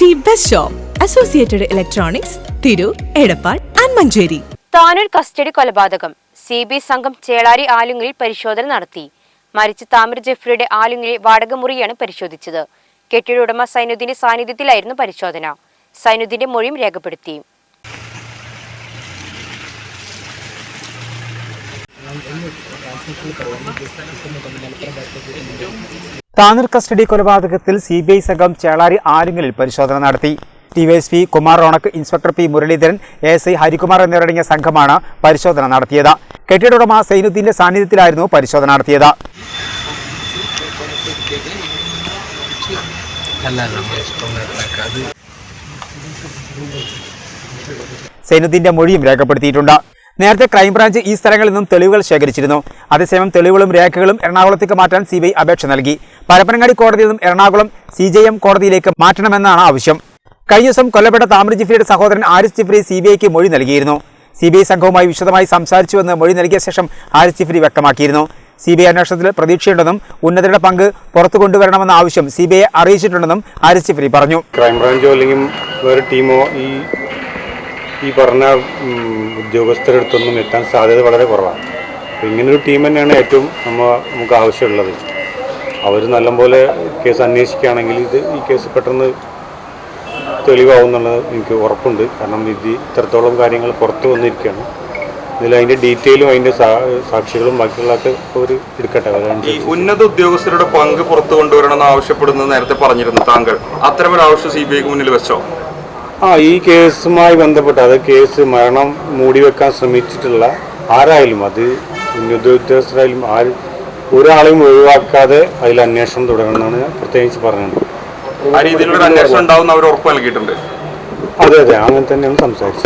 Quality best shop associated electronics തിരു Edappal and Manjeri Tanur custody കൊലപാതകം. C B സംഘം ചേളാരി ആലുങ്ങലിൽ പരിശോധന നടത്തി. മരിച്ച താമിർ ജെഫ്രിയുടെ ആലുങ്ങലിൽ വാടകമുറിയാണ് പരിശോധിച്ചത്. കെട്ടിട ഉടമ സൈനുദ്ദീന്റെ സാന്നിധ്യത്തിലായിരുന്നു പരിശോധന. സൈനുദ്ദീന്റെ മൊഴിയും രേഖപ്പെടുത്തി. താനൂർ കസ്റ്റഡി കൊലപാതകത്തിൽ സി ബി ഐ സംഘം ചേളാരി ആലുങ്ങലിൽ പരിശോധന നടത്തി. DYSP Kumar റോണക്ക് inspector P Muraleedharan A S I Harikumar എന്നിവരടങ്ങിയ സംഘമാണ് പരിശോധന നടത്തിയത്. കെട്ടിട സൈനുദ്ദീന്റെ സാന്നിധ്യത്തിലായിരുന്നു പരിശോധന നടത്തിയത്. സൈനുദ്ദീന്റെ മൊഴിയും രേഖപ്പെടുത്തിയിട്ടുണ്ട്. നേരത്തെ ക്രൈംബ്രാഞ്ച് ഈ സ്ഥലങ്ങളിൽ നിന്നും തെളിവുകൾ ശേഖരിച്ചിരുന്നു. അതേസമയം തെളിവുകളും രേഖകളും എറണാകുളത്തേക്ക് മാറ്റാൻ സി അപേക്ഷ നൽകി. പരപ്പനങ്ങാടി കോടതിയിൽ നിന്നും എറണാകുളം സി കോടതിയിലേക്ക് മാറ്റണമെന്നാണ് ആവശ്യം. കഴിഞ്ഞ ദിവസം കൊല്ലപ്പെട്ട താമര ജിഫ്രിയുടെ സഹോദരൻ ആരിസ് ജിഫ്രി സി ബി ഐക്ക് മൊഴി നൽകിയിരുന്നു. സി ബി ഐ സംഘവുമായി വിശദമായി സംസാരിച്ചുവെന്ന് മൊഴി നൽകിയ ശേഷം ആരിസ് ജിഫ്രി വ്യക്തമാക്കിയിരുന്നു. സി ബി ഐ അന്വേഷണത്തിൽ പ്രതീക്ഷയുണ്ടെന്നും ഉന്നതരുടെ പങ്ക് പുറത്തു കൊണ്ടുവരണമെന്ന ആവശ്യം സി ബി ഐ അറിയിച്ചിട്ടുണ്ടെന്നും ആരിസ് ജിഫ്രി പറഞ്ഞു. ക്രൈംബ്രാഞ്ചോ അല്ലെങ്കിൽ വേറെ ടീമോ ഈ ഈ പറഞ്ഞ ഉം, ഉദ്യോഗസ്ഥരുടെ അടുത്തൊന്നും എത്താൻ സാധ്യത വളരെ കുറവാണ്. അപ്പോൾ ഇങ്ങനൊരു ടീം തന്നെയാണ് ഏറ്റവും നമ്മ നമുക്ക് ആവശ്യമുള്ളത്. അവർ നല്ലപോലെ കേസ് അന്വേഷിക്കുകയാണെങ്കിൽ ഇത് ഈ കേസ് പെട്ടെന്ന് തെളിവാകും എന്നുള്ളത് എനിക്ക് ഉറപ്പുണ്ട്. കാരണം ഇത് ഇത്രത്തോളം കാര്യങ്ങൾ പുറത്തു വന്നിരിക്കുകയാണ്. ഇതിൽ അതിന്റെ ഡീറ്റെയിലും അതിന്റെ സാ- സാക്ഷികളും ബാക്കിയുള്ളതൊക്കെ അവർ എടുക്കട്ടെ. ഈ ഉന്നത ഉദ്യോഗസ്ഥരുടെ പങ്ക് പുറത്തു കൊണ്ടുവരണമെന്ന് ആവശ്യപ്പെടുന്നത് നേരത്തെ പറഞ്ഞിരുന്നു താങ്കൾ. അത്തരമൊരു ആവശ്യം സി ബി ഐക്ക് മുന്നിൽ വെച്ചോ? ആ ഈ കേസുമായി ബന്ധപ്പെട്ട് അത് കേസ് മരണം മൂടിവെക്കാൻ ശ്രമിച്ചിട്ടുള്ള ആരായാലും അത് ഉന്നത ഉദ്യോഗസ്ഥരായാലും ആര് ഒരാളെയും ഒഴിവാക്കാതെ അതിൽ അന്വേഷണം തുടരണമെന്നാണ് ഞാൻ പ്രത്യേകിച്ച് പറഞ്ഞത്. ആ രീതിയിലുള്ള അന്വേഷണം ഉണ്ടാവുന്ന അവർ ഉറപ്പ് നൽകിയിട്ടുണ്ട്. അതെ അതെ അങ്ങനെ തന്നെയാണ് സംസാരിച്ചത്.